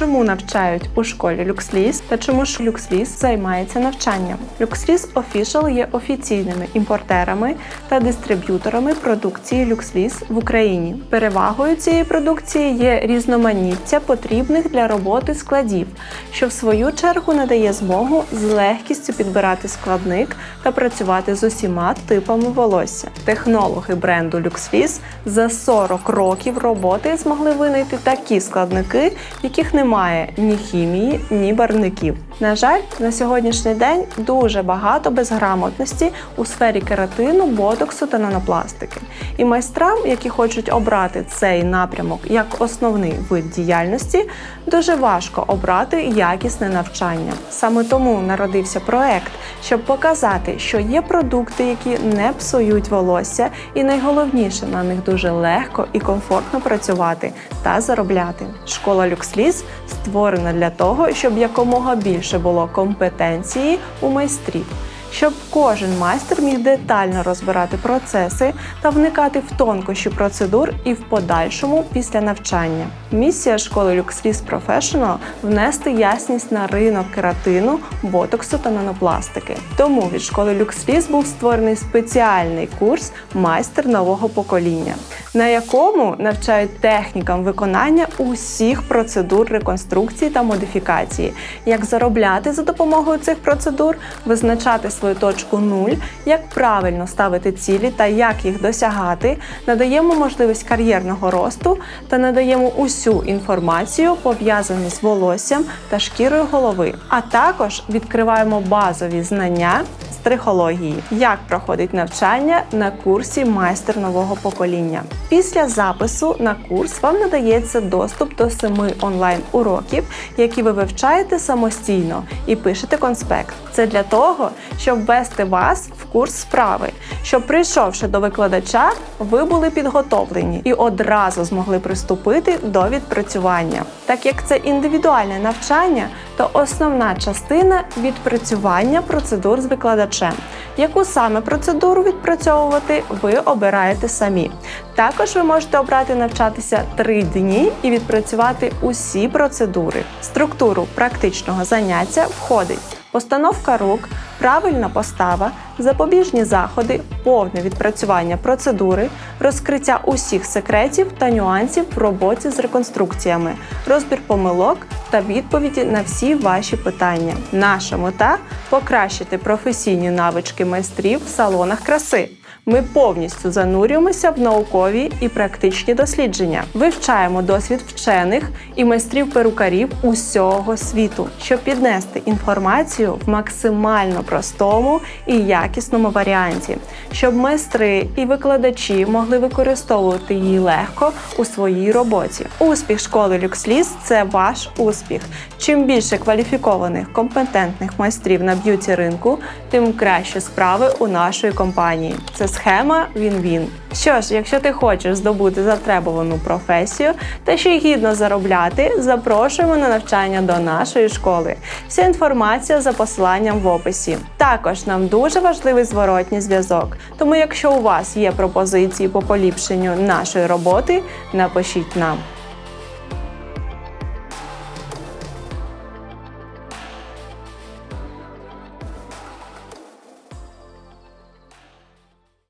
чому навчають у школі LuxLease та чому ж LuxLease займається навчанням. LuxLease Official є офіційними імпортерами та дистриб'юторами продукції LuxLease в Україні. Перевагою цієї продукції є різноманіття потрібних для роботи складів, що в свою чергу надає змогу з легкістю підбирати складник та працювати з усіма типами волосся. Технологи бренду LuxLease за 40 років роботи змогли винайти такі складники, яких немає ні хімії, ні барвників. На жаль, на сьогоднішній день дуже багато безграмотності у сфері кератину, ботоксу та нанопластики. І майстрам, які хочуть обрати цей напрямок як основний вид діяльності, дуже важко обрати якісне навчання. Саме тому народився проект, щоб показати, що є продукти, які не псують волосся, і найголовніше на них дуже легко і комфортно працювати та заробляти. Школа LuxLease створена для того, щоб якомога більше було компетенції у майстрів. Щоб кожен майстер міг детально розбирати процеси та вникати в тонкощі процедур і в подальшому після навчання. Місія школи LuxLease Professional – внести ясність на ринок кератину, ботоксу та нанопластики. Тому від школи LuxLease був створений спеціальний курс майстер нового покоління, на якому навчають технікам виконання усіх процедур реконструкції та модифікації, як заробляти за допомогою цих процедур, визначати свою точку нуль, як правильно ставити цілі та як їх досягати, надаємо можливість кар'єрного росту та надаємо усю інформацію, пов'язану з волоссям та шкірою голови. А також відкриваємо базові знання з трихології, як проходить навчання на курсі майстер нового покоління. Після запису на курс вам надається доступ до семи онлайн-уроків, які ви вивчаєте самостійно і пишете конспект. Це для того, щоб ввести вас в курс справи, щоб прийшовши до викладача, ви були підготовлені і одразу змогли приступити до відпрацювання. Так як це індивідуальне навчання, то основна частина відпрацювання процедур з викладачем. Яку саме процедуру відпрацьовувати, ви обираєте самі. Також ви можете обрати навчатися 3 дні і відпрацювати усі процедури. Структуру практичного заняття входить постановка рук, правильна постава, запобіжні заходи, повне відпрацювання процедури, розкриття усіх секретів та нюансів в роботі з реконструкціями, розбір помилок та відповіді на всі ваші питання. Наша мета покращити професійні навички майстрів в салонах краси. Ми повністю занурюємося в наукові і практичні дослідження, вивчаємо досвід вчених і майстрів перукарів усього світу, щоб піднести інформацію в максимально простому і якісному варіанті, щоб майстри і викладачі могли використовувати її легко у своїй роботі. Успіх школи LuxLease – це ваш успіх. Чим більше кваліфікованих компетентних майстрів на б'юті ринку, тим краще справи у нашої компанії. Це схема він-він. Що ж, якщо ти хочеш здобути затребувану професію та ще й гідно заробляти, запрошуємо на навчання до нашої школи. Вся інформація за посиланням в описі. Також нам дуже важливий зворотній зв'язок. Тому, якщо у вас є пропозиції по поліпшенню нашої роботи, напишіть нам.